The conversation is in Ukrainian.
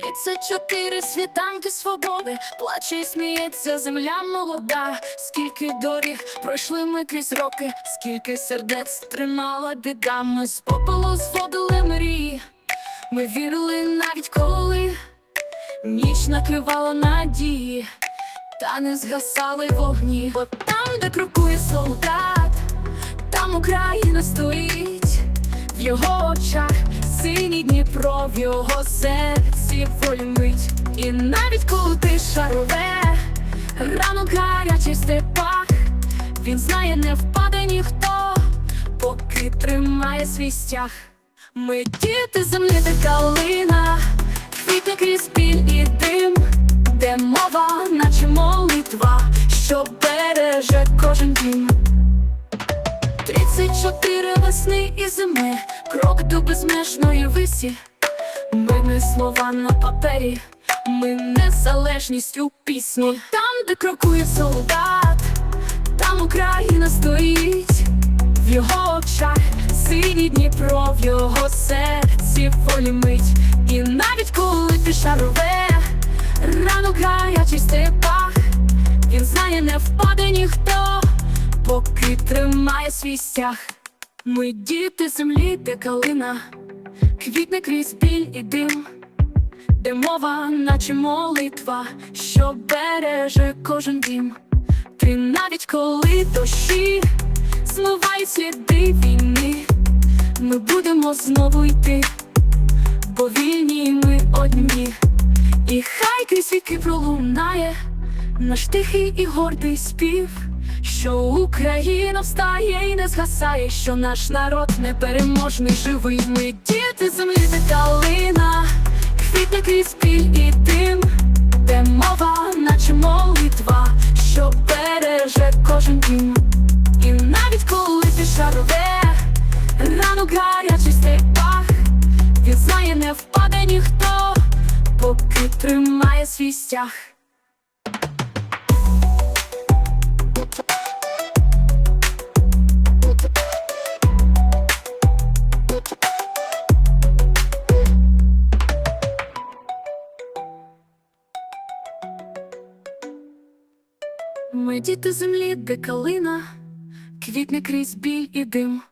34 світанки свободи, плаче і сміється земля молода. Скільки доріг пройшли ми крізь роки, скільки сердець тримала біда. Ми з попелу зводили мрії. Ми вірили навіть коли ніч накривала надії, та не згасали вогні. Бо там, де крокує солдат, там Україна стоїть в його очах, синій Дніпро в його серці волі мить. І навіть коли ти шарове, ранок гарячий степах, він знає, не впаде ніхто, поки тримає свій стяг. Ми діти землі, де калина, квітне крізь біль і дим, де мова, наче молитва, що береже кожен дім. 34 весни і зими, крок до безмежної висі. Слова на папері, ми незалежність у пісні. Там, де крокує солдат, там Україна стоїть в його очах, синій Дніпро в його серці волі мить. І навіть коли ти шарове, ранок гарячий степах, він знає, не впаде ніхто, поки тримає свій стяг. Ми діти землі, де калина, квітне крізь біль і дим, де мова, наче молитва, що береже кожен дім. Ти навіть коли дощі змивають сліди війни, ми будемо знову йти, бо вільні ми одні, і хай крізь віки пролунає наш тихий і гордий спів, що Україна встає і не згасає, що наш народ непереможний, живий. Ми діти землі де калина, квітне крізь біль і дим, де мова, наче молитва, що береже кожен дім. І навіть коли ти шарове, ранок гарячий степах, він знає, не впаде ніхто, поки тримає свій стяг. Ми діти землі, де калина, квітне крізь біль і дим.